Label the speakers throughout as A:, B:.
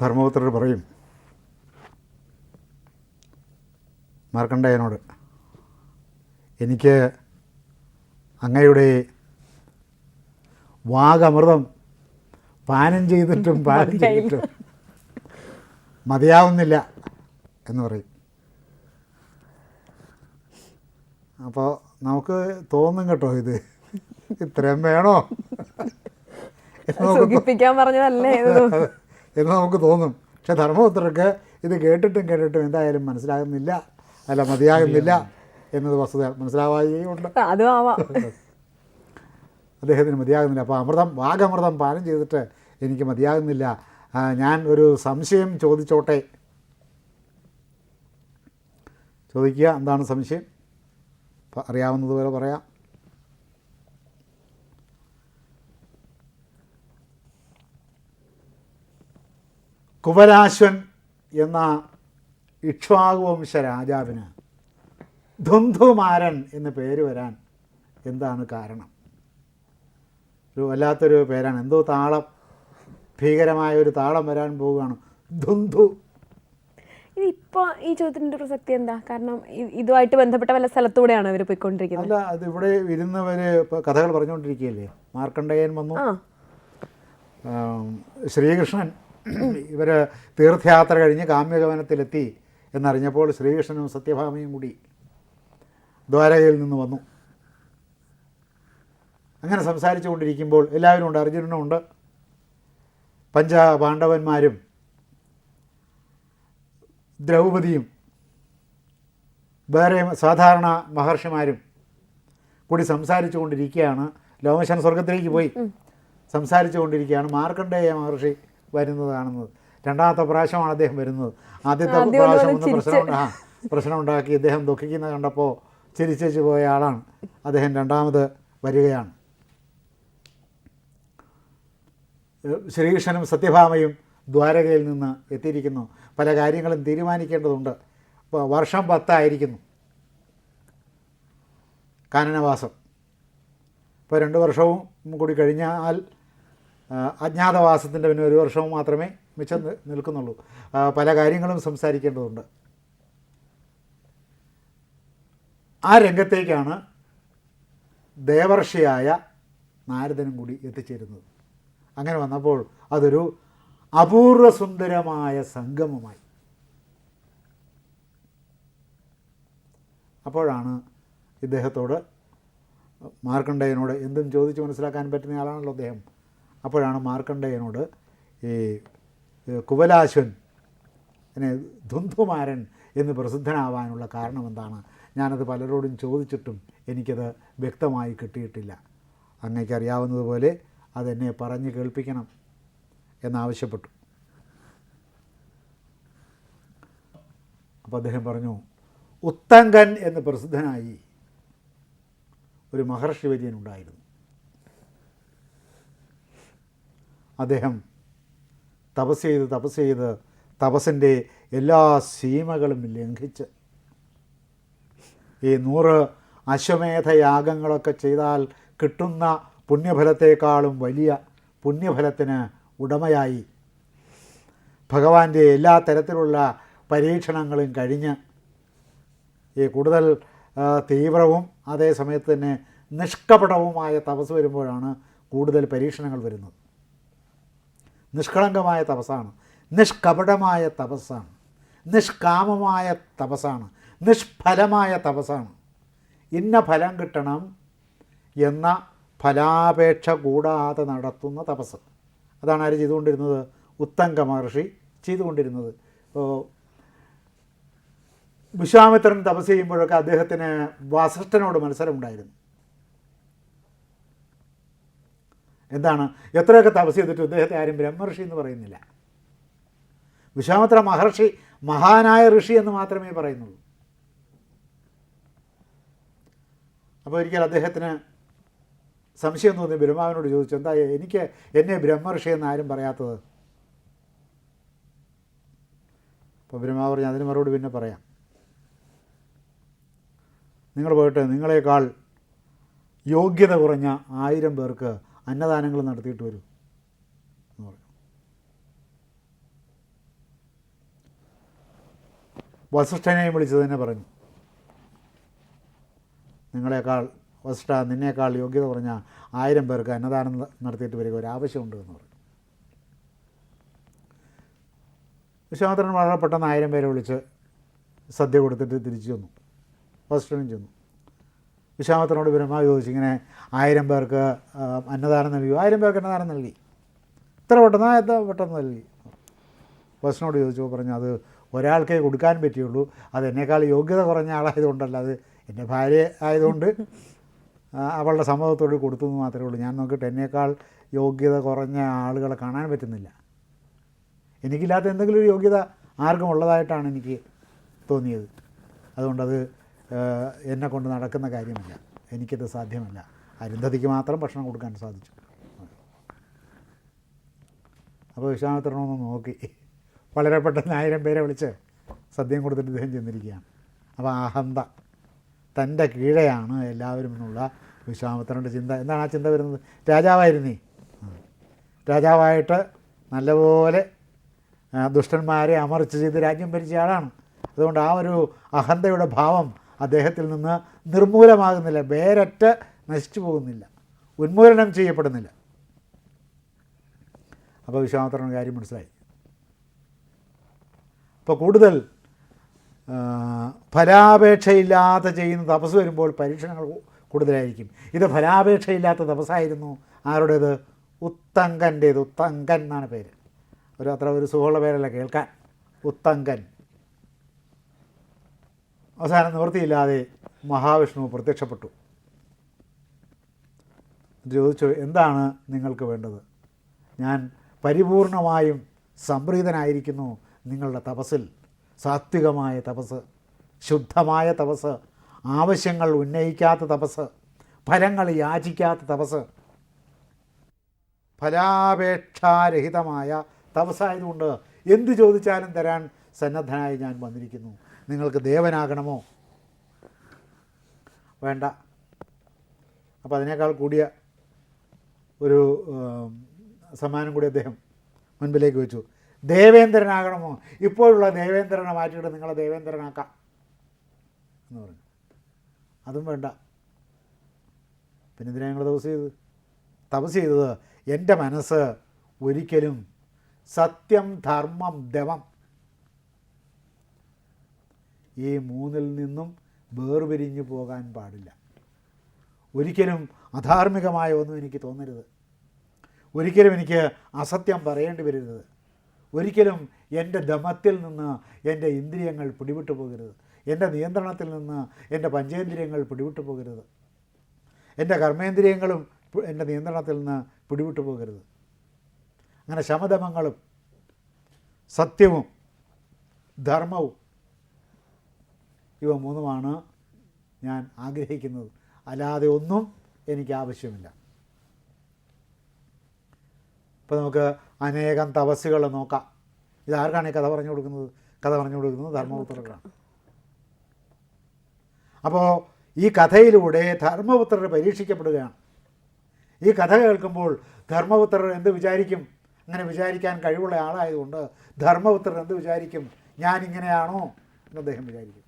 A: ധർമ്മപുത്രർ പറയും. മാർക്കണ്ഡയനോട് എനിക്ക് അങ്ങയുടെ വാഗമൃതം പാനം ചെയ്തിട്ടും പാനം ചെയ്തിട്ടും മതിയാവുന്നില്ല എന്ന് പറയും. അപ്പോൾ നമുക്ക് തോന്നും കേട്ടോ ഇത്. ഇത്രയും വേണോ?
B: സുഖിപ്പിക്കാൻ പറഞ്ഞതല്ലേ
A: എന്ന് നമുക്ക് തോന്നും. പക്ഷെ ധർമ്മപുത്രർക്ക് ഇത് കേട്ടിട്ടും കേട്ടിട്ടും എന്തായാലും മനസ്സിലാകുന്നില്ല. അല്ല മതിയാകുന്നില്ല എന്നത് വസ്തുത മനസ്സിലാവുകയുണ്ട്
B: അതും ആവാം.
A: അദ്ദേഹത്തിന് മതിയാകുന്നില്ല. അപ്പോൾ അമൃതം വാഗമൃതം പാനം ചെയ്തിട്ട് എനിക്ക് മതിയാകുന്നില്ല. ഞാൻ ഒരു സംശയം ചോദിച്ചോട്ടെ? ചോദിക്കുക എന്താണ് സംശയം? അറിയാവുന്നതുപോലെ പറയാം. കുവലാശ്വൻ എന്ന ഇക്ഷ്വാകുവംശ രാജാവിന് ധുന്ധുമാരൻ എന്ന് പേര് വരാൻ എന്താണ് കാരണം? ഒരു വല്ലാത്തൊരു പേരാണ്. എന്തോ താളം ഭീകരമായ ഒരു താളം വരാൻ പോവുകയാണ്. ധുന്ധു.
B: ഇതിപ്പോൾ ഈ ചോദ്യത്തിന്റെ പ്രസക്തി എന്താ? കാരണം ഇതുമായിട്ട് ബന്ധപ്പെട്ട വല്ല സ്ഥലത്തൂടെയാണ് ഇവർ പോയിക്കൊണ്ടിരിക്കുന്നത്.
A: അല്ല അത് ഇവിടെ ഇരുന്നവർ ഇപ്പോൾ കഥകൾ പറഞ്ഞുകൊണ്ടിരിക്കുകയല്ലേ? മാർക്കണ്ഡേയൻ വന്നു. ശ്രീകൃഷ്ണൻ. ഇവർ തീർത്ഥയാത്ര കഴിഞ്ഞ് കാമ്യഗമനത്തിലെത്തി എന്നറിഞ്ഞപ്പോൾ ശ്രീകൃഷ്ണനും സത്യഭാമയും കൂടി ദ്വാരകയിൽ നിന്ന് വന്നു. അങ്ങനെ സംസാരിച്ചു കൊണ്ടിരിക്കുമ്പോൾ എല്ലാവരും ഉണ്ട് അർജുനനുണ്ട് പഞ്ചപാണ്ഡവന്മാരും ദ്രൗപദിയും വേറെ സാധാരണ മഹർഷിമാരും കൂടി സംസാരിച്ചു കൊണ്ടിരിക്കുകയാണ് ലോമശൻ സ്വർഗത്തിലേക്ക് പോയി. സംസാരിച്ചു കൊണ്ടിരിക്കുകയാണ് മാർക്കണ്ഡേയ മഹർഷി വരുന്നത് കാണുന്നത്. രണ്ടാമത്തെ പ്രാവശ്യമാണ് അദ്ദേഹം വരുന്നത്. ആദ്യത്തെ
B: ആദ്യം
A: പ്രാവശ്യം ഒന്ന് പ്രശ്നം ആ പ്രശ്നം ഉണ്ടാക്കി അദ്ദേഹം ദുഃഖിക്കുന്നത് കണ്ടപ്പോൾ ചിരിച്ചു പോയ ആളാണ്. അദ്ദേഹം രണ്ടാമത് വരികയാണ്. ശ്രീകൃഷ്ണനും സത്യഭാമയും ദ്വാരകയിൽ നിന്ന് എത്തിയിരിക്കുന്നു. പല കാര്യങ്ങളും തീരുമാനിക്കേണ്ടതുണ്ട്. വർഷം പത്തായിരിക്കുന്നു. കാനനവാസം. ഇപ്പോൾ രണ്ട് വർഷവും കൂടി കഴിഞ്ഞാൽ അജ്ഞാതവാസത്തിന്റെ പിന്നെ ഒരു വർഷവും മാത്രമേ മിച്ചം നിൽക്കുന്നുള്ളൂ. പല കാര്യങ്ങളും സംസാരിക്കേണ്ടതുണ്ട്. ആ രംഗത്തേക്കാണ് ദേവർഷിയായ നാരദനും കൂടി എത്തിച്ചേരുന്നത്. അങ്ങനെ വന്നപ്പോൾ അതൊരു അപൂർവ സുന്ദരമായ സംഗമമായി. അപ്പോഴാണ് ഇദ്ദേഹത്തോട് മാർക്കണ്ഡേയനോട് എന്തും ചോദിച്ച് മനസ്സിലാക്കാൻ പറ്റുന്ന ആളാണല്ലോ അദ്ദേഹം. അപ്പോഴാണ് മാർക്കണ്ഡേയനോട് ഈ കുവലാശ്വൻ എന്നെ ധുന്ധുമാരൻ എന്ന് പ്രസിദ്ധനാവാനുള്ള കാരണം എന്താണ് ഞാനത് പലരോടും ചോദിച്ചിട്ടും എനിക്കത് വ്യക്തമായി കിട്ടിയിട്ടില്ല. അങ്ങേക്ക് അറിയാവുന്നതുപോലെ അതെന്നെ പറഞ്ഞ് കേൾപ്പിക്കണം എന്നാവശ്യപ്പെട്ടു. അപ്പോൾ അദ്ദേഹം പറഞ്ഞു ഉത്തങ്കൻ എന്ന് പ്രസിദ്ധനായി ഒരു മഹർഷി വര്യനുണ്ടായിരുന്നു. അദ്ദേഹം തപസ് ചെയ്ത് തപസ് ചെയ്ത് തപസ്സിന്റെ എല്ലാ സീമകളും ലംഘിച്ച് ഈ നൂറ് അശ്വമേധ യാഗങ്ങളൊക്കെ ചെയ്താൽ കിട്ടുന്ന പുണ്യഫലത്തേക്കാളും വലിയ പുണ്യഫലത്തിന് ഉടമയായി. ഭഗവാന്റെ എല്ലാ തരത്തിലുള്ള പരീക്ഷണങ്ങളും കഴിഞ്ഞ് ഈ കൂടുതൽ തീവ്രവും അതേ സമയത്ത് തന്നെ നിഷ്കപടവുമായ തപസ് വരുമ്പോഴാണ് കൂടുതൽ പരീക്ഷണങ്ങൾ വരുന്നത്. നിഷ്കളങ്കമായ തപസ്സാണ്. നിഷ്കപടമായ തപസ്സാണ്. നിഷ്കാമമായ തപസ്സാണ്. നിഷ്ഫലമായ തപസ്സാണ്. ഇന്ന ഫലം കിട്ടണം എന്ന ഫലാപേക്ഷ കൂടാതെ നടത്തുന്ന തപസ്. അതാണ് ആര് ചെയ്തുകൊണ്ടിരുന്നത്? ഉത്തങ്ക മഹർഷി ചെയ്തുകൊണ്ടിരുന്നത്. ഇപ്പോൾ വിശ്വാമിത്രൻ തപസ് ചെയ്യുമ്പോഴൊക്കെ അദ്ദേഹത്തിന് വസിഷ്ഠനോട് മത്സരമുണ്ടായിരുന്നു. എന്താണ്? എത്രയൊക്കെ തപസ് ചെയ്തിട്ട് ഇദ്ദേഹത്തെ ആരും ബ്രഹ്മർഷി എന്ന് പറയുന്നില്ല. വിശ്വാമിത്ര മഹർഷി മഹാനായ ഋഷി എന്ന് മാത്രമേ പറയുന്നുള്ളൂ. അപ്പോൾ ഒരിക്കൽ അദ്ദേഹത്തിന് സംശയം തോന്നി. ബ്രഹ്മാവിനോട് ചോദിച്ചു എന്താ എനിക്ക് എന്നെ ബ്രഹ്മർഷി എന്ന് ആരും പറയാത്തത്? അപ്പോൾ ബ്രഹ്മാവ് പറഞ്ഞു അതിന് മറുപടി പിന്നെ പറയാം. നിങ്ങൾ പോയിട്ട് നിങ്ങളെക്കാൾ യോഗ്യത കുറഞ്ഞ ആയിരം പേർക്ക് അന്നദാനങ്ങൾ നടത്തിയിട്ട് വരൂ എന്ന് പറഞ്ഞു. വസിഷ്ഠനെയും വിളിച്ചു തന്നെ പറഞ്ഞു. നിങ്ങളെക്കാൾ വസിഷ്ഠ നിന്നേക്കാൾ യോഗ്യത പറഞ്ഞ ആയിരം പേർക്ക് അന്നദാനം നടത്തിയിട്ട് വരിക ഒരാവശ്യമുണ്ട് എന്ന് പറഞ്ഞു. വിശ്വാമിത്രൻ വളരെ പെട്ടെന്ന് ആയിരം പേരെ വിളിച്ച് സദ്യ കൊടുത്തിട്ട് തിരിച്ചു ചെന്നു. വസിഷ്ഠനും ചെന്നു. വിശ്വാമിത്രനോട് ബ്രഹ്മാവ് ചോദിച്ചു ഇങ്ങനെ ആയിരം പേർക്ക് അന്നദാനം നൽകി? ആയിരം പേർക്ക് അന്നദാനം നൽകി. ഇത്ര പെട്ടെന്ന് എത്ര പെട്ടെന്ന് നൽകി. വസിഷ്ഠനോട് ചോദിച്ചു പറഞ്ഞു അത് ഒരാൾക്കേ കൊടുക്കാൻ പറ്റുള്ളൂ അത് എന്നേക്കാൾ യോഗ്യത കുറഞ്ഞ ആളായതുകൊണ്ടല്ല അത് എന്റെ ഭാര്യ ആയതുകൊണ്ട് അവളുടെ സമ്മതത്തോട് കൊടുത്തു എന്ന് മാത്രമേ ഉള്ളൂ. ഞാൻ നോക്കിയിട്ട് എന്നേക്കാൾ യോഗ്യത കുറഞ്ഞ ആളുകളെ കാണാൻ പറ്റുന്നില്ല. എനിക്കില്ലാത്ത എന്തെങ്കിലും ഒരു യോഗ്യത ആർക്കും ഉള്ളതായിട്ടാണ് എനിക്ക് തോന്നിയത്. അതുകൊണ്ടത് എന്നെ കൊണ്ട് നടക്കുന്ന കാര്യമല്ല. എനിക്കത് സാധ്യമല്ല. അരുന്ധതിക്ക് മാത്രം ഭക്ഷണം കൊടുക്കാൻ സാധിച്ചു. അപ്പോൾ വിശ്വാമിത്രനൊന്ന് നോക്കി. വളരെ പെട്ടെന്ന് ആയിരം പേരെ വിളിച്ച് സദ്യം കൊടുത്തിട്ട് ഇദ്ദേഹം ചെന്നിരിക്കുകയാണ്. അപ്പോൾ അഹന്ത തന്റെ കീഴെയാണ് എല്ലാവരും എന്നുള്ള വിശ്വാമിത്രന്റെ ചിന്ത. എന്താണ് ആ ചിന്ത വരുന്നത്? രാജാവായിരുന്നേ. രാജാവായിട്ട് നല്ലപോലെ ദുഷ്ടന്മാരെ അമർച്ച ചെയ്ത് രാജ്യം ഭരിച്ച ആളാണ്. അതുകൊണ്ട് ആ ഒരു അഹന്തയുടെ ഭാവം അദ്ദേഹത്തിൽ നിന്ന് നിർമൂലമാകുന്നില്ല വേരറ്റ് നശിച്ചു പോകുന്നില്ല ഉന്മൂലനം ചെയ്യപ്പെടുന്നില്ല. അപ്പോൾ വിശ്വാമിത്രന് കാര്യം മനസ്സിലായി. അപ്പോൾ കൂടുതൽ ഫലാപേക്ഷയില്ലാതെ ചെയ്യുന്ന തപസ് വരുമ്പോൾ പരീക്ഷണങ്ങൾ കൂടുതലായിരിക്കും. ഇത് ഫലാപേക്ഷയില്ലാത്ത തപസ്സായിരുന്നു. ആരുടേത്? ഉത്തങ്കന്റേത്. ഉത്തങ്കൻ എന്നാണ് പേര്. ഒരു അത്ര ഒരു സുഖമുള്ള പേരല്ല കേൾക്കാൻ. ഉത്തങ്കൻ. അവസാനം നിവൃത്തിയില്ലാതെ മഹാവിഷ്ണു പ്രത്യക്ഷപ്പെട്ടു. ചോദിച്ചു എന്താണ് നിങ്ങൾക്ക് വേണ്ടത്? ഞാൻ പരിപൂർണമായും സംപ്രീതനായിരിക്കുന്നു നിങ്ങളുടെ തപസ്സിൽ. സാത്വികമായ തപസ് ശുദ്ധമായ തപസ് ആവശ്യങ്ങൾ ഉന്നയിക്കാത്ത തപസ് ഫലങ്ങൾ യാചിക്കാത്ത തപസ് ഫലാപേക്ഷാരഹിതമായ തപസ്സായതുകൊണ്ട് എന്ത് ചോദിച്ചാലും തരാൻ സന്നദ്ധനായി ഞാൻ വന്നിരിക്കുന്നു. നിങ്ങൾക്ക് ദേവനാകണമോ? വേണ്ട. അപ്പോൾ അതിനേക്കാൾ കൂടിയ ഒരു സമ്മാനം കൂടി അദ്ദേഹം മുൻപിലേക്ക് വെച്ചു. ദേവേന്ദ്രനാകണമോ? ഇപ്പോഴുള്ള ദേവേന്ദ്രനെ മാറ്റിയിട്ട് നിങ്ങളെ ദേവേന്ദ്രനാക്കാം എന്ന് പറഞ്ഞു. അതും വേണ്ട. പിന്നെ ഇതിനെ ഞങ്ങൾ തപസ് ചെയ്തത്? തപസ് ചെയ്തത് എന്റെ മനസ്സ് ഒരിക്കലും സത്യം ധർമ്മം ദമം ഈ മൂന്നിൽ നിന്നും വേർപിരിഞ്ഞു പോകാൻ പാടില്ല. ഒരിക്കലും അധാർമികമായ ഒന്നും എനിക്ക് തോന്നരുത്. ഒരിക്കലും എനിക്ക് അസത്യം പറയേണ്ടി വരരുത്. ഒരിക്കലും എന്റെ ദമത്തിൽ നിന്ന് എന്റെ ഇന്ദ്രിയങ്ങൾ പിടിവിട്ടു പോകരുത്. എന്റെ നിയന്ത്രണത്തിൽ നിന്ന് എന്റെ പഞ്ചേന്ദ്രിയങ്ങൾ പിടിവിട്ടു പോകരുത്. എന്റെ കർമ്മേന്ദ്രിയങ്ങളും എന്റെ നിയന്ത്രണത്തിൽ നിന്ന് പിടിവിട്ടു പോകരുത്. അങ്ങനെ ശമദമങ്ങളും സത്യവും ധർമ്മവും ഇവ മൂന്നുമാണ് ഞാൻ ആഗ്രഹിക്കുന്നത്. അല്ലാതെ ഒന്നും എനിക്ക് ആവശ്യമില്ല. ഇപ്പോൾ നമുക്ക് അനേകം തപസ്സുകൾ നോക്കാം. ഇതാർക്കാണ് ഈ കഥ പറഞ്ഞു കൊടുക്കുന്നത്? കഥ പറഞ്ഞു കൊടുക്കുന്നത് ധർമ്മപുത്രർക്കാണ് അപ്പോൾ ഈ കഥയിലൂടെ ധർമ്മപുത്രർ പരീക്ഷിക്കപ്പെടുകയാണ്. ഈ കഥ കേൾക്കുമ്പോൾ ധർമ്മപുത്രർ എന്ത് വിചാരിക്കും? അങ്ങനെ വിചാരിക്കാൻ കഴിവുള്ള ആളായതുകൊണ്ട് ധർമ്മപുത്രർ എന്ത് വിചാരിക്കും? ഞാനിങ്ങനെയാണോ എന്ന് അദ്ദേഹം വിചാരിക്കും.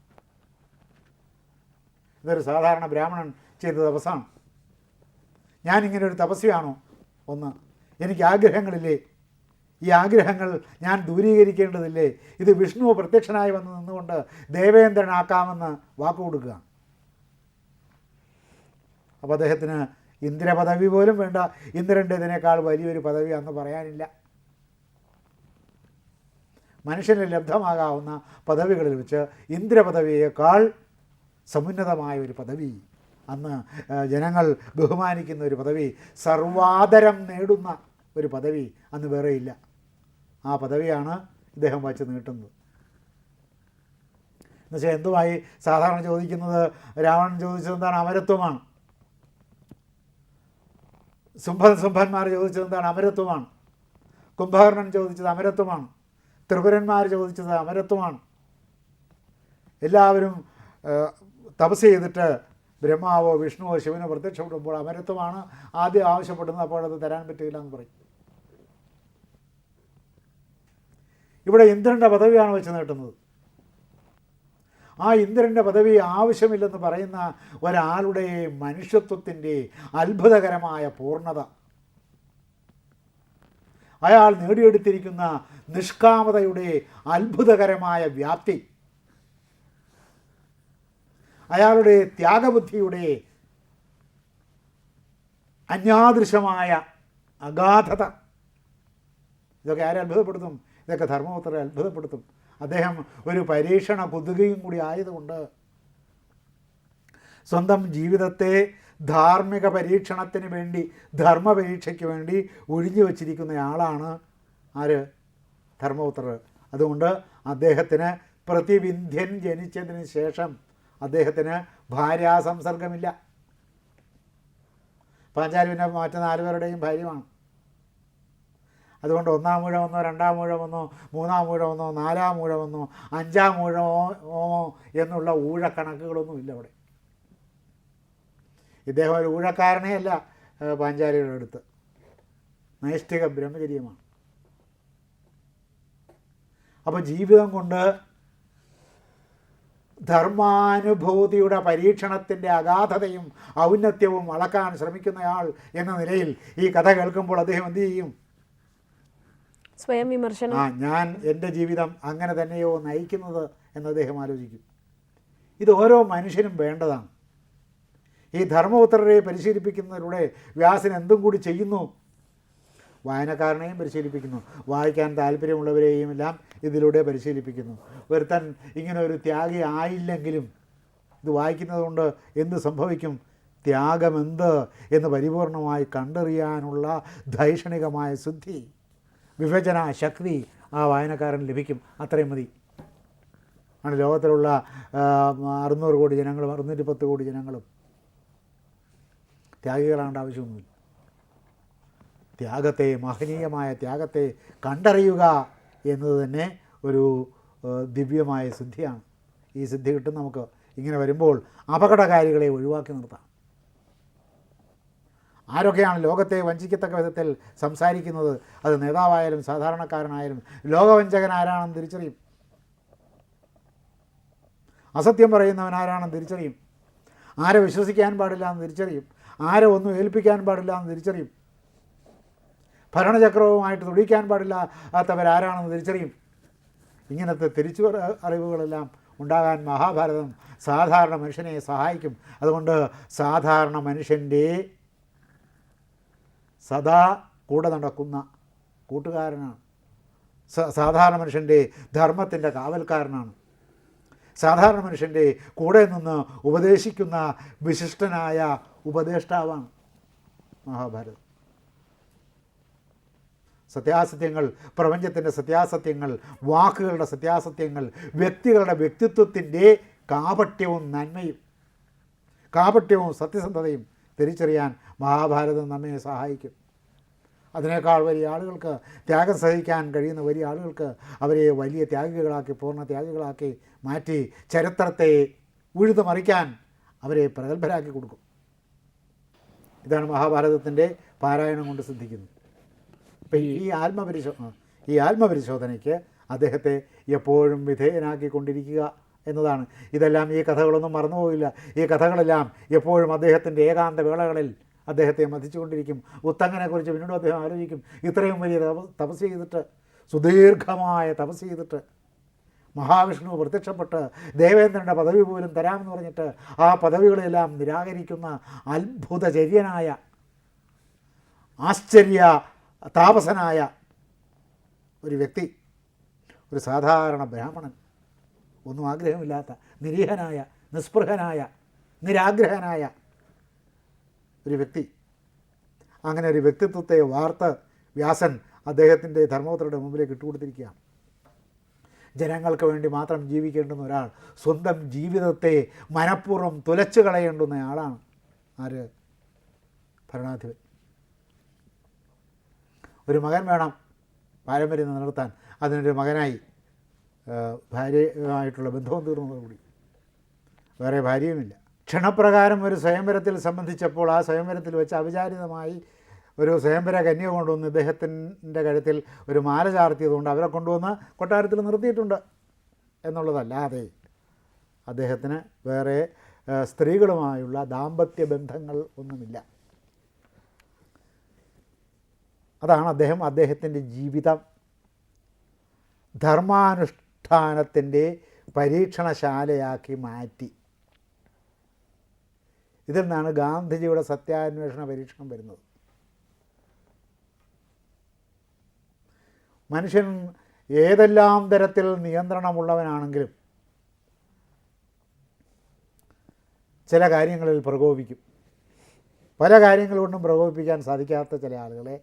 A: ഇതൊരു സാധാരണ ബ്രാഹ്മണൻ ചെയ്ത തപസ്സാണ്. ഞാനിങ്ങനെ ഒരു തപസ്വിയാണോ? ഒന്ന് എനിക്ക് ആഗ്രഹങ്ങളില്ലേ? ഈ ആഗ്രഹങ്ങൾ ഞാൻ ദൂരീകരിക്കേണ്ടതില്ലേ? ഇത് വിഷ്ണു പ്രത്യക്ഷനായി വന്ന് നിന്നുകൊണ്ട് ദേവേന്ദ്രനാക്കാമെന്ന് വാക്കു കൊടുക്കുക. അപ്പോൾ അദ്ദേഹത്തിന് ഇന്ദ്രപദവി പോലും വേണ്ട. ഇന്ദ്രന്റെതിനേക്കാൾ വലിയൊരു പദവി അന്ന് പറയാനില്ല. മനുഷ്യന് ലബ്ധമാകാവുന്ന പദവികളിൽ വെച്ച് ഇന്ദ്രപദവിയേക്കാൾ സമുന്നതമായ ഒരു പദവി. അന്ന് ജനങ്ങൾ ബഹുമാനിക്കുന്ന ഒരു പദവി സർവാദരം നേടുന്ന ഒരു പദവി അന്ന് വേറെയില്ല ആ പദവിയാണ് ഇദ്ദേഹം വച്ച് നീട്ടുന്നത്. എന്നുവെച്ചാൽ എന്തുമായി സാധാരണ ചോദിക്കുന്നത് രാവണൻ ചോദിച്ചത് എന്താണ്? അമരത്വമാണ്. സുംഭൻ സുംഭന്മാർ ചോദിച്ചത് എന്താണ്? അമരത്വമാണ്. കുംഭകർണൻ ചോദിച്ചത് അമരത്വമാണ്. ത്രിപുരന്മാർ ചോദിച്ചത് അമരത്വമാണ്. എല്ലാവരും തപസ് ചെയ്തിട്ട് ബ്രഹ്മാവോ വിഷ്ണുവോ ശിവനോ പ്രത്യക്ഷപ്പെടുമ്പോൾ അമരത്വമാണ് ആദ്യം ആവശ്യപ്പെടുന്നത് അപ്പോൾ അത് തരാൻ പറ്റില്ല എന്ന് പറയും. ഇവിടെ ഇന്ദ്രന്റെ പദവിയാണ് വെച്ച് നീട്ടുന്നത്. ആ ഇന്ദ്രന്റെ പദവി ആവശ്യമില്ലെന്ന് പറയുന്ന ഒരാളുടെ മനുഷ്യത്വത്തിന്റെ അത്ഭുതകരമായ പൂർണത. അയാൾ നേടിയെടുത്തിരിക്കുന്ന നിഷ്കാമതയുടെ അത്ഭുതകരമായ വ്യാപ്തി. അയാളുടെ ത്യാഗബുദ്ധിയുടെ അന്യാദൃശമായ അഗാധത. ഇതൊക്കെ ആരെ അത്ഭുതപ്പെടുത്തും? ഇതൊക്കെ ധർമ്മപുത്രരെ അത്ഭുതപ്പെടുത്തും. അദ്ദേഹം ഒരു പരീക്ഷണ കുതുകയും കൂടി ആയതുകൊണ്ട് സ്വന്തം ജീവിതത്തെ ധാർമ്മിക പരീക്ഷണത്തിന് വേണ്ടി ധർമ്മ പരീക്ഷയ്ക്ക് വേണ്ടി ഒഴിഞ്ഞു വച്ചിരിക്കുന്ന ആളാണ് ആര്? ധർമ്മപുത്രർ. അതുകൊണ്ട് അദ്ദേഹത്തിന് പ്രതിവിന്ധ്യൻ ജനിച്ചതിന് ശേഷം അദ്ദേഹത്തിന് ഭാര്യാസംസർഗമില്ല പാഞ്ചാലി പിന്നെ മറ്റു നാലുപേരുടെയും ഭാര്യമാണ് അതുകൊണ്ട് ഒന്നാം ഊഴം വന്നോ രണ്ടാം ഊഴം വന്നോ മൂന്നാം ഊഴം വന്നോ നാലാം ഊഴം വന്നോ അഞ്ചാം മൂഴമോ എന്നുള്ള ഊഴക്കണക്കുകളൊന്നും ഇല്ല അവിടെ. ഇദ്ദേഹം ഒരു ഊഴക്കാരനേ അല്ല പാഞ്ചാലിയുടെ അടുത്ത്. നൈഷ്ഠിക ബ്രഹ്മചര്യമാണ് അപ്പോൾ ജീവിതം കൊണ്ട് ധർമാനുഭൂതിയുടെ പരീക്ഷണത്തിന്റെ അഗാധതയും ഔന്നത്യവും അളക്കാൻ ശ്രമിക്കുന്നയാൾ എന്ന നിലയിൽ ഈ കഥ കേൾക്കുമ്പോൾ അദ്ദേഹം എന്ത് ചെയ്യും?
B: സ്വയം വിമർശനം.
A: ആ ഞാൻ എന്റെ ജീവിതം അങ്ങനെ തന്നെയോ നയിക്കുന്നത് എന്ന് അദ്ദേഹം ആലോചിക്കും. ഇത് ഓരോ മനുഷ്യനും വേണ്ടതാണ്. ഈ ധർമ്മപുത്രരെ പരിശീലിപ്പിക്കുന്നതിലൂടെ വ്യാസൻ എന്തും കൂടി ചെയ്യുന്നു? വായനക്കാരനെയും പരിശീലിപ്പിക്കുന്നു. വായിക്കാൻ താല്പര്യമുള്ളവരെയും എല്ലാം ഇതിലൂടെ പരിശീലിപ്പിക്കുന്നു. ഒരുത്തൻ ഇങ്ങനെ ഒരു ത്യാഗി ആയില്ലെങ്കിലും ഇത് വായിക്കുന്നതുകൊണ്ട് എന്ത് സംഭവിക്കും? ത്യാഗമെന്ത് എന്ന് പരിപൂർണമായി കണ്ടറിയാനുള്ള ധൈഷണികമായ ശുദ്ധി വിഭജന ശക്തി ആ വായനക്കാരൻ ലഭിക്കും. അത്രയും മതി. ആണ് ലോകത്തിലുള്ള അറുന്നൂറ് കോടി ജനങ്ങളും അറുന്നൂറ്റി പത്ത് കോടി ജനങ്ങളും. ത്യാഗികളാകേണ്ട ആവശ്യമൊന്നുമില്ല. ത്യാഗത്തെ മഹനീയമായ ത്യാഗത്തെ കണ്ടറിയുക എന്നത് തന്നെ ഒരു ദിവ്യമായ സിദ്ധിയാണ്. ഈ സിദ്ധി കിട്ടും നമുക്ക്. ഇങ്ങനെ വരുമ്പോൾ അപകടകാരികളെ ഒഴിവാക്കി നിർത്താം. ആരൊക്കെയാണ് ലോകത്തെ വഞ്ചിക്കത്തക്ക വിധത്തിൽ സംസാരിക്കുന്നത്? അത് നേതാവായാലും സാധാരണക്കാരനായാലും ലോകവഞ്ചകൻ ആരാണെന്ന് തിരിച്ചറിയും. അസത്യം പറയുന്നവൻ ആരാണെന്ന് തിരിച്ചറിയും. ആരെ വിശ്വസിക്കാൻ പാടില്ല എന്ന് തിരിച്ചറിയും. ആരെ ഒന്നും ഏൽപ്പിക്കാൻ പാടില്ല എന്ന് തിരിച്ചറിയും. ഭരണചക്രവുമായിട്ട് തുടിക്കാൻ പാടില്ലാത്തവരാരാണെന്ന് തിരിച്ചറിയും. ഇങ്ങനത്തെ തിരിച്ചു അറിവുകളെല്ലാം ഉണ്ടാകാൻ മഹാഭാരതം സാധാരണ മനുഷ്യനെ സഹായിക്കും. അതുകൊണ്ട് സാധാരണ മനുഷ്യന്റെ സദാ കൂടെ നടക്കുന്ന കൂട്ടുകാരനാണ്. സാധാരണ മനുഷ്യന്റെ ധർമ്മത്തിന്റെ കാവൽക്കാരനാണ്. സാധാരണ മനുഷ്യന്റെ കൂടെ നിന്ന് ഉപദേശിക്കുന്ന വിശിഷ്ടനായ ഉപദേഷ്ടാവാണ് മഹാഭാരതം. സത്യാസത്യങ്ങൾ പ്രപഞ്ചത്തിന്റെ സത്യാസത്യങ്ങൾ വാക്കുകളുടെ സത്യാസത്യങ്ങൾ വ്യക്തികളുടെ വ്യക്തിത്വത്തിന്റെ കാപട്യവും നന്മയും കാപട്യവും സത്യസന്ധതയും തിരിച്ചറിയാൻ മഹാഭാരതം നമ്മെ സഹായിക്കും. അതിനേക്കാൾ വലിയ ആളുകൾക്ക് ത്യാഗം സഹിക്കാൻ കഴിയുന്ന വലിയ ആളുകൾക്ക് അവരെ വലിയ ത്യാഗികളാക്കി പൂർണ ത്യാഗികളാക്കി മാറ്റി ചരിത്രത്തെ ഉഴുതു മറിക്കാൻ അവരെ പ്രഗത്ഭരാക്കി കൊടുക്കും. ഇതാണ് മഹാഭാരതത്തിന്റെ പാരായണം കൊണ്ട് സിദ്ധിക്കുന്നത്. ഇപ്പം ഈ ആത്മപരിശോ ഈ ആത്മപരിശോധനയ്ക്ക് അദ്ദേഹത്തെ എപ്പോഴും വിധേയനാക്കിക്കൊണ്ടിരിക്കുക എന്നതാണ്. ഇതെല്ലാം ഈ കഥകളൊന്നും മറന്നുപോയില്ല ഈ കഥകളെല്ലാം എപ്പോഴും അദ്ദേഹത്തിന്റെ ഏകാന്ത വേളകളിൽ അദ്ദേഹത്തെ മതിച്ചുകൊണ്ടിരിക്കും ഉത്തങ്ങനെക്കുറിച്ച് പിന്നീട് അദ്ദേഹം ആലോചിക്കും. ഇത്രയും വലിയ തപ തപസ് ചെയ്തിട്ട് സുദീർഘമായ തപസ് ചെയ്തിട്ട് മഹാവിഷ്ണു പ്രത്യക്ഷപ്പെട്ട് ദേവേന്ദ്രന്റെ പദവി പോലും തരാമെന്ന് പറഞ്ഞിട്ട് ആ പദവികളെല്ലാം നിരാകരിക്കുന്ന അത്ഭുതചര്യനായ ആശ്ചര്യ താപസനായ ഒരു വ്യക്തി ഒരു സാധാരണ ബ്രാഹ്മണൻ ഒന്നും ആഗ്രഹമില്ലാത്ത നിരീഹനായ നിസ്പൃഹനായ നിരാഗ്രഹനായ ഒരു വ്യക്തി. അങ്ങനെ ഒരു വ്യക്തിത്വത്തെ വാർത്ത് വ്യാസൻ അദ്ദേഹത്തിന്റെ ധർമ്മപുത്രയുടെ മുമ്പിലേക്ക് ഇട്ടുകൊടുത്തിരിക്കുകയാണ് ജനങ്ങൾക്ക് വേണ്ടി മാത്രം ജീവിക്കേണ്ടുന്ന ഒരാൾ സ്വന്തം ജീവിതത്തെ മനഃപൂർവം തുലച്ചു കളയേണ്ടുന്ന ആളാണ് ആര്? ഭരണാധിപൻ. ഒരു മകൻ വേണം പാരമ്പര്യം നിലനിർത്താൻ. അതിനൊരു മകനായി. ഭാര്യയുമായിട്ടുള്ള ബന്ധവും തീർന്നതോടുകൂടി. വേറെ ഭാര്യയുമില്ല. ക്ഷണപ്രകാരം ഒരു സ്വയംവരത്തിൽ സംബന്ധിച്ചപ്പോൾ ആ സ്വയംവരത്തിൽ വെച്ച് അവിചാരിതമായി ഒരു സ്വയംവര കന്യ കൊണ്ടുവന്ന് ഇദ്ദേഹത്തിന്റെ കഴുത്തിൽ ഒരു മാല ചാർത്തിയതുകൊണ്ട് അവരെ കൊണ്ടുവന്ന് കൊട്ടാരത്തിൽ നിർത്തിയിട്ടുണ്ട് എന്നുള്ളതല്ലാതെ അദ്ദേഹത്തിന് വേറെ സ്ത്രീകളുമായുള്ള ദാമ്പത്യ ബന്ധങ്ങൾ ഒന്നുമില്ല. അതാണ് അദ്ദേഹം അദ്ദേഹത്തിന്റെ ജീവിതം ധർമാനുഷ്ഠാനത്തിന്റെ പരീക്ഷണശാലയാക്കി മാറ്റി. ഇതിൽ നിന്നാണ് ഗാന്ധിജിയുടെ സത്യാന്വേഷണ പരീക്ഷണം വരുന്നത്. മനുഷ്യൻ ഏതെല്ലാം തരത്തിൽ നിയന്ത്രണമുള്ളവനാണെങ്കിലും ചില കാര്യങ്ങളിൽ പ്രകോപിക്കും. പല കാര്യങ്ങളൊന്നും പ്രകോപിപ്പിക്കാൻ സാധിക്കാത്ത ചില ആളുകളെ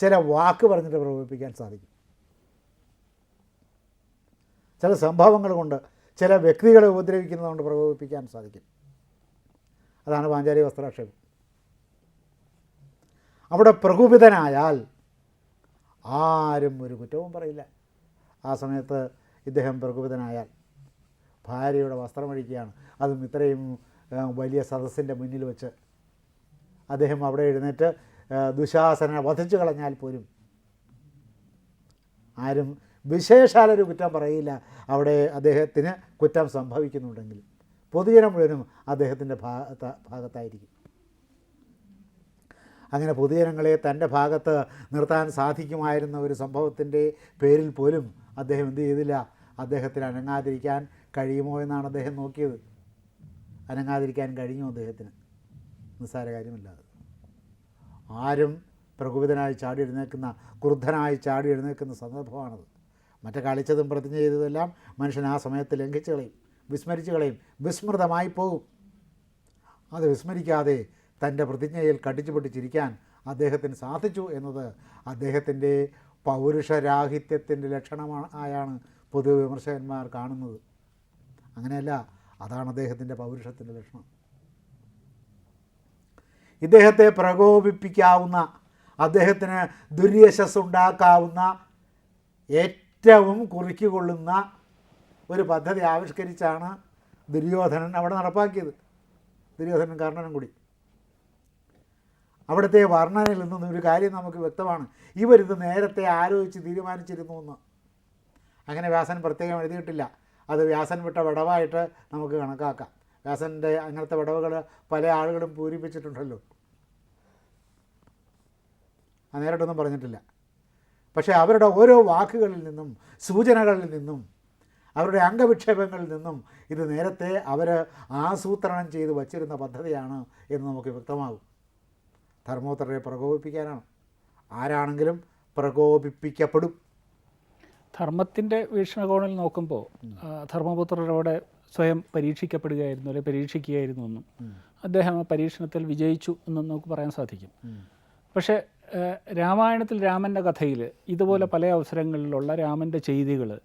A: ചില വാക്ക് പറഞ്ഞിട്ട് പ്രകോപിപ്പിക്കാൻ സാധിക്കും. ചില സംഭവങ്ങൾ കൊണ്ട് ചില വ്യക്തികളെ ഉപദ്രവിക്കുന്നത് കൊണ്ട് പ്രകോപിപ്പിക്കാൻ സാധിക്കും. അതാണ് പാഞ്ചാലി വസ്ത്രാക്ഷേപം അവിടെ പ്രകോപിതനായാൽ ആരും ഒരു കുറ്റവും പറയില്ല. ആ സമയത്ത് ഇദ്ദേഹം പ്രകോപിതനായാൽ ഭാര്യയുടെ വസ്ത്രമഴിക്കുകയാണ് അതും ഇത്രയും വലിയ സദസ്സിന്റെ മുന്നിൽ വെച്ച് അദ്ദേഹം അവിടെ എഴുന്നേറ്റ് ദുശാസനെ വധിച്ചു കളഞ്ഞാൽ പോലും ആരും വിശേഷാലൊരു കുറ്റം പറയില്ല. അവിടെ അദ്ദേഹത്തിന് കുറ്റം സംഭവിക്കുന്നുണ്ടെങ്കിൽ പൊതുജനം മുഴുവനും അദ്ദേഹത്തിന്റെ ഭാഗത്ത ഭാഗത്തായിരിക്കും. അങ്ങനെ പൊതുജനങ്ങളെ തന്റെ ഭാഗത്ത് നിർത്താൻ സാധിക്കുമായിരുന്ന ഒരു സംഭവത്തിന്റെ പേരിൽ പോലും അദ്ദേഹം എന്ത് ചെയ്തില്ല. അദ്ദേഹത്തിന് അനങ്ങാതിരിക്കാൻ കഴിയുമോ എന്നാണ് അദ്ദേഹം നോക്കിയത്. അനങ്ങാതിരിക്കാൻ കഴിഞ്ഞു അദ്ദേഹത്തിന്? നിസ്സാര കാര്യമില്ലാതെ ആരും പ്രകോപിതനായി ചാടി എഴുന്നേൽക്കുന്ന ക്രുദ്ധനായി ചാടി എഴുന്നേൽക്കുന്ന സന്ദർഭമാണത്. മറ്റേ കളിച്ചതും പ്രതിജ്ഞ ചെയ്തതെല്ലാം മനുഷ്യൻ ആ സമയത്ത് ലംഘിച്ചു കളയും വിസ്മരിച്ചു കളയും വിസ്മൃതമായി പോകും. അത് വിസ്മരിക്കാതെ തന്റെ പ്രതിജ്ഞയിൽ കടിച്ചു പൊട്ടിച്ചിരിക്കാൻ അദ്ദേഹത്തിന് സാധിച്ചു എന്നത് അദ്ദേഹത്തിന്റെ പൗരുഷരാഹിത്യത്തിന്റെ ലക്ഷണമാണ് ആയാണ് പൊതുവിമർശകന്മാർ കാണുന്നത്. അങ്ങനെയല്ല അതാണ് അദ്ദേഹത്തിന്റെ പൗരുഷത്തിന്റെ ലക്ഷണം. ഇദ്ദേഹത്തെ പ്രകോപിപ്പിക്കാവുന്ന അദ്ദേഹത്തിന് ദുര്യശസ് ഉണ്ടാക്കാവുന്ന ഏറ്റവും കുറിക്കുകൊള്ളുന്ന ഒരു പദ്ധതി ആവിഷ്കരിച്ചാണ് ദുര്യോധനൻ അവിടെ നടപ്പാക്കിയത്. ദുര്യോധനൻ കർണനും കൂടി. അവിടുത്തെ വർണനയിൽ നിന്നും ഒരു കാര്യം നമുക്ക് വ്യക്തമാണ്. ഇവരിത് നേരത്തെ ആലോചിച്ച് തീരുമാനിച്ചിരുന്നു എന്ന്. അങ്ങനെ വ്യാസൻ പ്രത്യേകം എഴുതിയിട്ടില്ല. അത് വ്യാസൻ വിട്ട വിടവായിട്ട് നമുക്ക് കണക്കാക്കാം. വ്യാസന്റെ അങ്ങനത്തെ വിടവുകൾ പല ആളുകളും പൂരിപ്പിച്ചിട്ടുണ്ടല്ലോ. ആ നേരിട്ടൊന്നും പറഞ്ഞിട്ടില്ല. പക്ഷേ അവരുടെ ഓരോ വാക്കുകളിൽ നിന്നും സൂചനകളിൽ നിന്നും അവരുടെ അംഗവിക്ഷേപങ്ങളിൽ നിന്നും ഇത് നേരത്തെ അവർ ആസൂത്രണം ചെയ്ത് വച്ചിരുന്ന പദ്ധതിയാണ് എന്ന് നമുക്ക് വ്യക്തമാകും. ധർമ്മോത്തരരെ പ്രകോപിപ്പിക്കാനാണ്. ആരാണെങ്കിലും പ്രകോപിപ്പിക്കപ്പെടും.
C: ധർമ്മത്തിന്റെ വീക്ഷണകോണിൽ നോക്കുമ്പോൾ ധർമ്മപുത്രരോടെ സ്വയം പരീക്ഷിക്കപ്പെടുകയായിരുന്നു അല്ലെങ്കിൽ പരീക്ഷിക്കുകയായിരുന്നു എന്നും. അദ്ദേഹം ആ പരീക്ഷണത്തിൽ വിജയിച്ചു എന്നും നമുക്ക് പറയാൻ സാധിക്കും. പക്ഷേ രാമായണത്തിൽ രാമന്റെ കഥയിൽ ഇതുപോലെ പല അവസരങ്ങളിലുള്ള രാമന്റെ ചെയ്തികൾ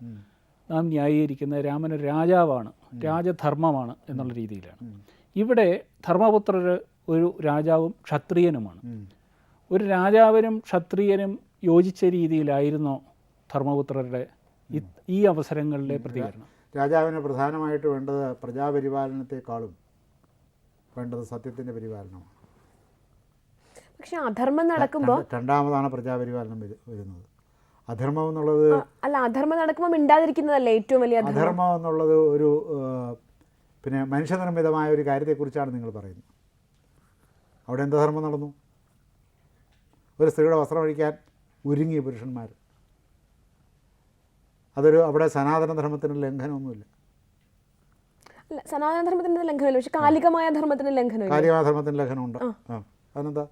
C: നാം ന്യായീകരിക്കുന്നത് രാമൻ ഒരു രാജാവാണ് രാജധർമ്മമാണ് എന്നുള്ള രീതിയിലാണ്. ഇവിടെ ധർമ്മപുത്രർ ഒരു രാജാവും ക്ഷത്രിയനുമാണ്. ഒരു രാജാവിനും ക്ഷത്രിയനും യോജിച്ച രീതിയിലായിരുന്നോ ധർമ്മപുത്രരുടെ ഈ അവസരങ്ങളിലെ പ്രതികരണം.
A: രാജാവിന് പ്രധാനമായിട്ട് വേണ്ടത് പ്രജാപരിപാലനത്തെക്കാളും വേണ്ടത് സത്യത്തിന്റെ പരിപാലനമാണ്.
B: പക്ഷെ അധർമ്മം നടക്കുമ്പോൾ
A: രണ്ടാമതാണ് പ്രജാപരിപാലനം വരു- വരുന്നത്. അധർമ്മം എന്നുള്ളത്
B: അല്ല അധർമ്മം നടക്കുമ്പോൾ മിണ്ടാതിരിക്കുന്നതല്ലേ ഏറ്റവും വലിയ അധർമ്മം?
A: അധർമ്മം എന്നുള്ളത് ഒരു പിന്നെ മനുഷ്യനിർമ്മിതമായ ഒരു കാര്യത്തെക്കുറിച്ചാണ് നിങ്ങൾ പറയുന്നത്. അവിടെ എന്ത് ധർമ്മം നടന്നു? ഒരു സ്ത്രീയുടെ വസ്ത്രം അഴിക്കാൻ ഒരുങ്ങി പുരുഷന്മാർ. അതൊരു അവിടെ സനാതന ധർമ്മത്തിന് ലംഘനമൊന്നുമില്ല
B: സനാതന ധർമ്മത്തിന്റെ ലംഘനമില്ല പക്ഷെ കാലികമായ ധർമ്മത്തിന്റെ ലംഘനം
A: കാലികമായ ധർമ്മത്തിന് ലംഘനമുണ്ട്. അതെന്താ?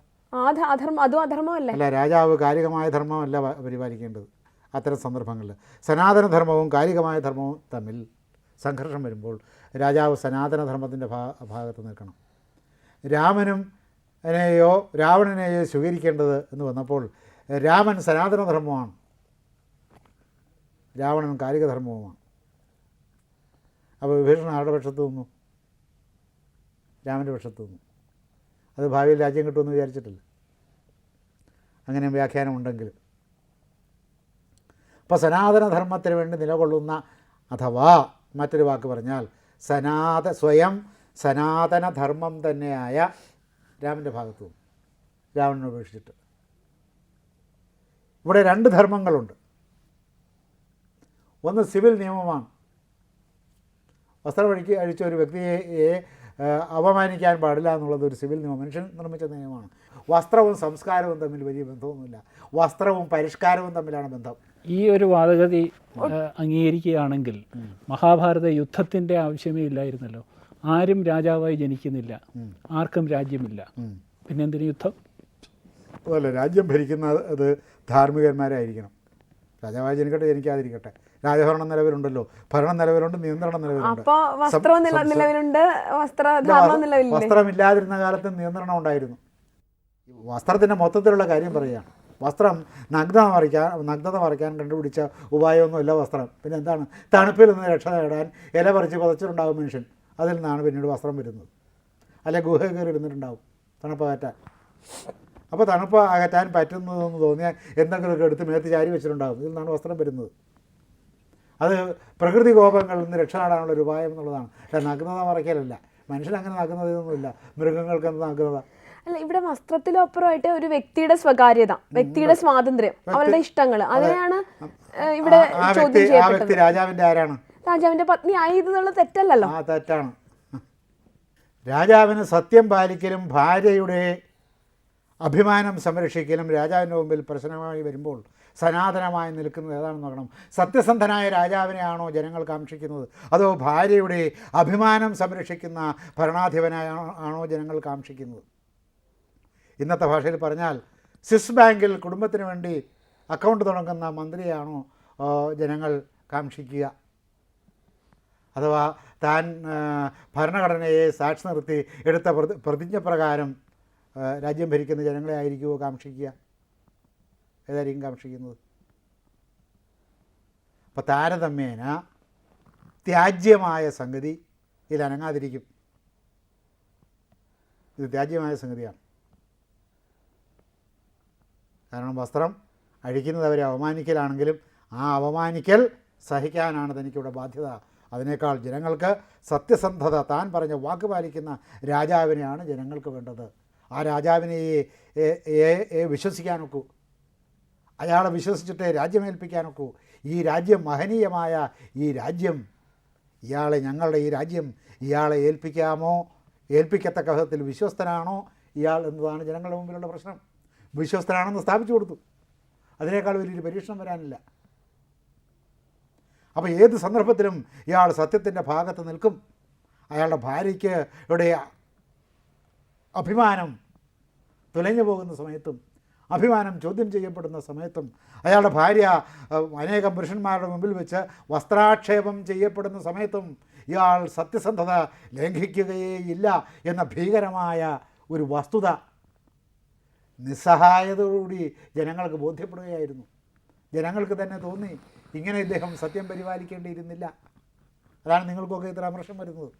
B: അധർമ്മം അതും അധർമ്മമല്ലേ.
A: അല്ല രാജാവ് കാലികമായ ധർമ്മമല്ല പരിപാലിക്കേണ്ടത്. അത്തരം സന്ദർഭങ്ങളിൽ. സനാതന ധർമ്മവും കാലികമായ ധർമ്മവും തമ്മിൽ സംഘർഷം വരുമ്പോൾ രാജാവ് സനാതന ധർമ്മത്തിന്റെ ഭാ ഭാഗത്ത് നിൽക്കണം. രാമനും നെയോ രാവണനെയോ സ്വീകരിക്കേണ്ടത് എന്ന് വന്നപ്പോൾ രാമൻ സനാതന ധർമ്മമാണ് രാവണൻ കാലികധർമ്മവുമാണ്. അപ്പോൾ വിഭീഷണൻ ആരുടെ പക്ഷത്ത് നിന്നു? രാമന്റെ പക്ഷത്ത് നിന്നു. അത് ഭാവിയിൽ രാജ്യം കിട്ടുമെന്ന് വിചാരിച്ചിട്ടില്ല. അങ്ങനെ വ്യാഖ്യാനമുണ്ടെങ്കിൽ. അപ്പോൾ സനാതനധർമ്മത്തിന് വേണ്ടി നിലകൊള്ളുന്ന അഥവാ മറ്റൊരു വാക്ക് പറഞ്ഞാൽ സനാത സ്വയം സനാതനധർമ്മം തന്നെയായ രാമന്റെ ഭാഗത്തു രാവണനെ ഉപേക്ഷിച്ചിട്ട്. ഇവിടെ രണ്ട് ധർമ്മങ്ങളുണ്ട്. ഒന്ന് സിവിൽ നിയമമാണ്. വസ്ത്രം അഴിക്ക് അഴിച്ച ഒരു വ്യക്തിയെ അപമാനിക്കാൻ പാടില്ല എന്നുള്ളത് ഒരു സിവിൽ നിയമം. മനുഷ്യൻ നിർമ്മിച്ച നിയമമാണ്. വസ്ത്രവും സംസ്കാരവും തമ്മിൽ വലിയ ബന്ധമൊന്നുമില്ല. വസ്ത്രവും പരിഷ്കാരവും തമ്മിലാണ് ബന്ധം.
C: ഈ ഒരു വാദഗതി അംഗീകരിക്കുകയാണെങ്കിൽ മഹാഭാരത യുദ്ധത്തിന്റെ ആവശ്യമേ ഇല്ലായിരുന്നല്ലോ. ആരും രാജാവായി ജനിക്കുന്നില്ല. ആർക്കും രാജ്യമില്ല. പിന്നെന്തിന് യുദ്ധം?
A: അതല്ല രാജ്യം ഭരിക്കുന്നത് ധാർമ്മികന്മാരായിരിക്കണം. രാജാവായി ജനിക്കട്ടെ ജനിക്കാതിരിക്കട്ടെ. രാജഭരണം നിലവിലുണ്ടല്ലോ. ഭരണം നിലവിലുണ്ട് നിയന്ത്രണം നിലവിലുണ്ട്. വസ്ത്രമില്ലാതിരുന്ന കാലത്ത് നിയന്ത്രണം ഉണ്ടായിരുന്നു. വസ്ത്രത്തിന്റെ മൊത്തത്തിലുള്ള കാര്യം പറയുകയാണ്. വസ്ത്രം നഗ്നത മറിക്കാൻ നഗ്നത മറിക്കാൻ കണ്ടുപിടിച്ച ഉപായമൊന്നുമല്ല വസ്ത്രം. പിന്നെ എന്താണ്? തണുപ്പിൽ നിന്ന് രക്ഷ നേടാൻ ഇല പറിച്ച് പുതച്ചിട്ടുണ്ടാകും മനുഷ്യൻ. അതിൽ നിന്നാണ് പിന്നീട് വസ്ത്രം വരുന്നത്. അല്ലെ ഗുഹ കയറി ഇരുന്നിട്ടുണ്ടാവും തണുപ്പ് അകറ്റാൻ. അപ്പോൾ തണുപ്പ് അകറ്റാൻ പറ്റുന്നതെന്ന് തോന്നിയാൽ എന്തെങ്കിലുമൊക്കെ എടുത്ത് മേത്ത് ചാരി വെച്ചിട്ടുണ്ടാകും ഇതിൽ നിന്നാണ് വസ്ത്രം വരുന്നത്. അത് പ്രകൃതി കോപങ്ങളിൽ നിന്ന് രക്ഷ നേടാനുള്ള ഒരു ഉപായം എന്നുള്ളതാണ്. അല്ല നഗ്നത മറയ്ക്കലല്ല. മനുഷ്യൻ അങ്ങനെ നഗ്നതയൊന്നുമില്ല മൃഗങ്ങൾക്ക് എന്ത് നഗ്നത
B: അല്ല ഇവിടെ വസ്ത്രത്തിലപ്പുറമായിട്ട് ഒരു വ്യക്തിയുടെ സ്വകാര്യത വ്യക്തിയുടെ സ്വാതന്ത്ര്യം അവരുടെ ഇഷ്ടങ്ങൾ അതിനെയാണ് ഇവിടെ
A: രാജാവിന്റെ
B: ചോദ്യം ചെയ്യപ്പെട്ടത്.
A: ആരാണ്?
B: രാജാവിന്റെ പത്നി ആയതെന്നുള്ള തെറ്റല്ലല്ലോ.
A: ആ തെറ്റാണ്. രാജാവിന് സത്യം പാലിക്കലും ഭാര്യയുടെ അഭിമാനം സംരക്ഷിക്കലും രാജാവിന്റെ മുമ്പിൽ പ്രശ്നമായി വരുമ്പോൾ സനാതനമായി നിൽക്കുന്നത് ഏതാണെന്ന് നോക്കണം. സത്യസന്ധനായ രാജാവിനെയാണോ ജനങ്ങൾ കാക്ഷിക്കുന്നത്? അതോ ഭാര്യയുടെ അഭിമാനം സംരക്ഷിക്കുന്ന ഭരണാധിപനായാണോ ആണോ ജനങ്ങൾ കാക്ഷിക്കുന്നത്? ഇന്നത്തെ ഭാഷയിൽ പറഞ്ഞാൽ സ്വിസ് ബാങ്കിൽ കുടുംബത്തിന് വേണ്ടി അക്കൗണ്ട് തുടങ്ങുന്ന മന്ത്രിയാണോ ജനങ്ങൾ കാക്ഷിക്കുക? അഥവാ താൻ ഭരണഘടനയെ സാക്ഷി നിർത്തി എടുത്ത പ്രതിജ്ഞ പ്രകാരം രാജ്യം ഭരിക്കുന്ന ജനങ്ങളെ ആയിരിക്കുമോ കാക്ഷിക്കുക? ഏതായിരിക്കും കാക്ഷിക്കുന്നത്? അപ്പോൾ താരതമ്യേന ത്യാജ്യമായ സംഗതി ഇതിൽ ഇത് ത്യാജ്യമായ സംഗതിയാണ്. കാരണം വസ്ത്രം അഴിക്കുന്നത് അവരെ അവമാനിക്കലാണെങ്കിലും ആ അവമാനിക്കൽ സഹിക്കാനാണ് തനിക്കിവിടെ ബാധ്യത. അതിനേക്കാൾ ജനങ്ങൾക്ക് സത്യസന്ധത താൻ പറഞ്ഞ വാക്ക് പാലിക്കുന്ന രാജാവിനെയാണ് ജനങ്ങൾക്ക് വേണ്ടത്. ആ രാജാവിനെ വിശ്വസിക്കാനൊക്കൂ. അയാളെ വിശ്വസിച്ചിട്ട് രാജ്യമേൽപ്പിക്കാനൊക്കൂ. ഈ രാജ്യം മഹനീയമായ ഈ രാജ്യം ഇയാളെ ഞങ്ങളുടെ ഈ രാജ്യം ഇയാളെ ഏൽപ്പിക്കാമോ? ഏൽപ്പിക്കത്തക്ക വിധത്തിൽ വിശ്വസ്തനാണോ ഇയാൾ എന്നതാണ് ജനങ്ങളുടെ മുമ്പിലുള്ള പ്രശ്നം. വിശ്വസ്തനാണെന്ന് സ്ഥാപിച്ചു കൊടുത്തു. അതിനേക്കാൾ വലിയൊരു പരീക്ഷണം വരാനില്ല. അപ്പോൾ ഏത് സന്ദർഭത്തിലും ഇയാൾ സത്യത്തിന്റെ ഭാഗത്ത് നിൽക്കും. അയാളുടെ ഭാര്യയ്ക്ക് ഇവിടെ അഭിമാനം തുലഞ്ഞു പോകുന്ന സമയത്തും അഭിമാനം ചോദ്യം ചെയ്യപ്പെടുന്ന സമയത്തും അയാളുടെ ഭാര്യ അനേകം പുരുഷന്മാരുടെ മുമ്പിൽ വെച്ച് വസ്ത്രാക്ഷേപം ചെയ്യപ്പെടുന്ന സമയത്തും ഇയാൾ സത്യസന്ധത ലംഘിക്കുകയേയില്ല എന്ന ഭീകരമായ ഒരു വസ്തുത നിസ്സഹായതയോടുകൂടി ജനങ്ങൾക്ക് ബോധ്യപ്പെടുകയായിരുന്നു. ജനങ്ങൾക്ക് തന്നെ തോന്നി ഇങ്ങനെ ഇദ്ദേഹം സത്യം പരിപാലിക്കേണ്ടിയിരുന്നില്ല. അതാണ് നിങ്ങൾക്കൊക്കെ ഇത്ര അമർഷം വരുന്നത്.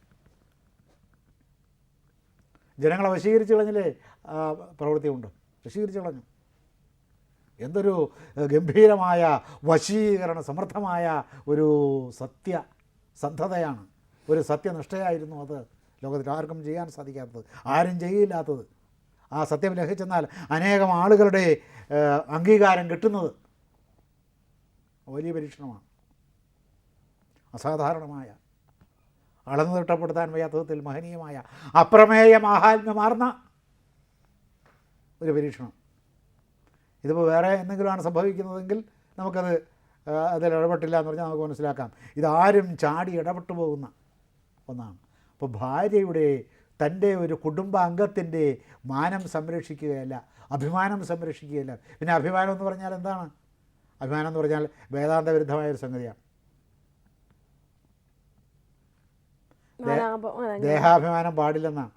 A: ജനങ്ങളെ വശീകരിച്ച് കളഞ്ഞില്ലേ? പ്രവൃത്തി പ്രവൃത്തിയുണ്ട് വശീകരിച്ച് കളഞ്ഞു. എന്തൊരു ഗംഭീരമായ വശീകരണ സമർത്ഥമായ ഒരു സത്യ സന്ധതയാണ് ഒരു സത്യനിഷ്ഠയായിരുന്നു അത് ലോകത്തിൽ ആർക്കും ചെയ്യാൻ സാധിക്കാത്തത് ആരും ചെയ്യില്ലാത്തത്. ആ സത്യം ലഭിച്ചെന്നാൽ അനേകം ആളുകളുടെ അംഗീകാരം കിട്ടുന്നത് വലിയ പരീക്ഷണമാണ്. അസാധാരണമായ അളന്നു തിട്ടപ്പെടുത്താൻ വയ്യാത്തത്തിൽ മഹനീയമായ അപ്രമേയ മാഹാത്മ്യമാർന്ന ഒരു പരീക്ഷണം. ഇതിപ്പോൾ വേറെ എന്തെങ്കിലുമാണ് സംഭവിക്കുന്നതെങ്കിൽ നമുക്കത് അതിൽ ഇടപെട്ടില്ല എന്ന് പറഞ്ഞാൽ നമുക്ക് മനസ്സിലാക്കാം. ഇതാരും ചാടി ഇടപെട്ടു പോകുന്ന ഒന്നാണ്. അപ്പോൾ ഭാര്യയുടെ തന്റെ ഒരു കുടുംബാംഗത്തിന്റെ മാനം സംരക്ഷിക്കുകയല്ല അഭിമാനം സംരക്ഷിക്കുകയല്ല. പിന്നെ അഭിമാനം എന്ന് പറഞ്ഞാൽ എന്താണ്? അഭിമാനം എന്ന് പറഞ്ഞാൽ വേദാന്ത വിരുദ്ധമായ ഒരു സംഗതിയാണ്
B: നാലാപം- ആ,
A: ദേഹാഭിമാനം പാടില്ലെന്നാണ്.